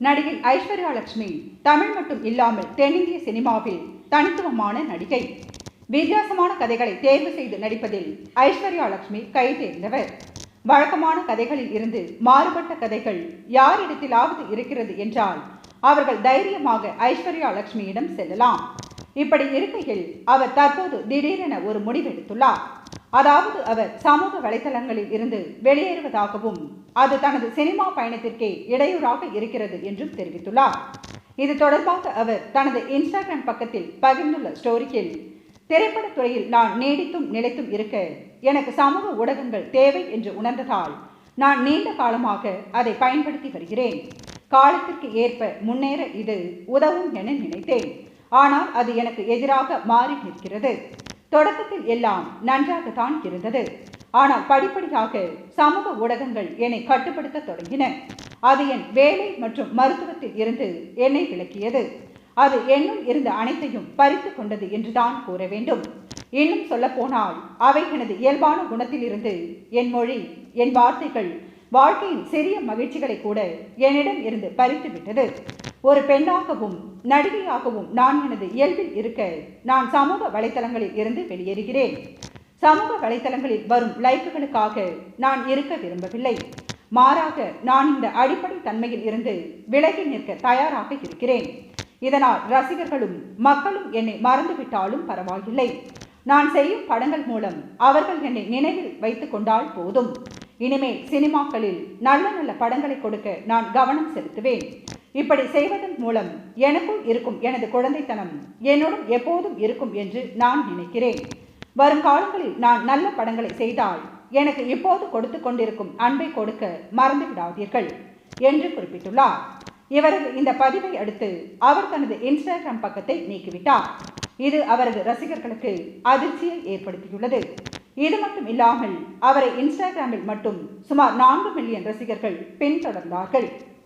நடிகை ஐஸ்வர்யா லட்சுமி தமிழ் மட்டும் இல்லாமல் தென்னிந்திய சினிமாவில் தனித்துவமான நடிகை. வித்தியாசமான கதைகளை தேர்வு செய்து நடிப்பதில் ஐஸ்வர்யா லட்சுமி கைதேர்ந்தவர் வழக்கமான கதைகளில் இருந்து மாறுபட்ட கதைகள் யாரிடத்திலாவது இருக்கிறது என்றால் அவர்கள் தைரியமாக ஐஸ்வர்யா லட்சுமியிடம் செல்லலாம். இப்படி இருக்கையில் அவர் தற்போது திடீரென ஒரு முடிவெடுத்துள்ளார் அதாவது அவர் சமூக வலைதளங்களில் இருந்து வெளியேறுவதாகவும் அது தனது சினிமா பயணத்திற்கே இடையூறாக இருக்கிறது என்றும் தெரிவித்துள்ளார். இது தொடர்பாக அவர் தனது இன்ஸ்டாகிராம் பக்கத்தில் பகிர்ந்துள்ள ஸ்டோரியில் திரைப்படத் துறையில் நான் நீடித்தும் நிலைத்தும் இருக்க எனக்கு சமூக ஊடகங்கள் தேவை என்று உணர்ந்ததால் நான் நீண்ட காலமாக அதை பயன்படுத்தி வருகிறேன். காலத்திற்கு ஏற்ப முன்னேற இது உதவும் என நினைத்தேன். ஆனால் அது எனக்கு எதிராக மாறி நிற்கிறது. தொடக்கத்தில் எல்லாம் நன்றாகத்தான் இருந்தது. ஆனால் படிப்படியாக சமூக ஊடகங்கள் என்னை கட்டுப்படுத்த தொடங்கின. அது என் வேலை மற்றும் மருத்துவத்தில் இருந்து என்னை விளக்கியது. அது என்னுள் இருந்த அனைத்தையும் பறித்து கொண்டது என்றுதான் கூற வேண்டும். இன்னும் சொல்லப்போனால் அவை எனது இயல்பான குணத்திலிருந்து என் மொழி என் வார்த்தைகள் வாழ்க்கையின் சிறிய மகிழ்ச்சிகளை கூட என்னிடம் இருந்து பறித்து விட்டது. ஒரு பெண்ணாகவும் நடிகையாகவும் நான் எனது இயல்பில் இருக்க நான் சமூக வலைத்தளங்களில் இருந்து வெளியேறுகிறேன். சமூக வலைத்தளங்களில் வரும் லைக்குகளுக்காக நான் இருக்க விரும்பவில்லை. மாறாக நான் இந்த அடிப்படை தன்மையில் இருந்து விலகி நிற்க தயாராக இருக்கிறேன். இதனால் ரசிகர்களும் மக்களும் என்னை மறந்துவிட்டாலும் பரவாயில்லை. நான் செய்யும் படங்கள் மூலம் அவர்கள் என்னை நினைவில் வைத்துக் கொண்டால் போதும். இனிமேல் சினிமாக்களில் நல்ல நல்ல படங்களை கொடுக்க நான் கவனம் செலுத்துவேன். இப்படி செய்வதன் மூலம் எனக்குள் இருக்கும் எனது குழந்தைத்தனம் என்னுடன் எப்போதும் இருக்கும் என்று நான் நினைக்கிறேன். வரும் காலங்களில் நான் நல்ல படங்களை செய்தால் எனக்கு இப்போது கொடுத்து கொண்டிருக்கும் அன்பை கொடுக்க மறந்து விடாதீர்கள் என்று குறிப்பிட்டுள்ளார். இவரது இந்த பதிவை அடுத்து அவர் தனது இன்ஸ்டாகிராம் பக்கத்தை நீக்கிவிட்டார். இது அவரது ரசிகர்களுக்கு அதிர்ச்சியை ஏற்படுத்தியுள்ளது. இது மட்டும் இல்லாமல் அவரை இன்ஸ்டாகிராமில் மட்டும் சுமார் நான்கு மில்லியன் ரசிகர்கள் பின்தொடர்ந்தார்கள்.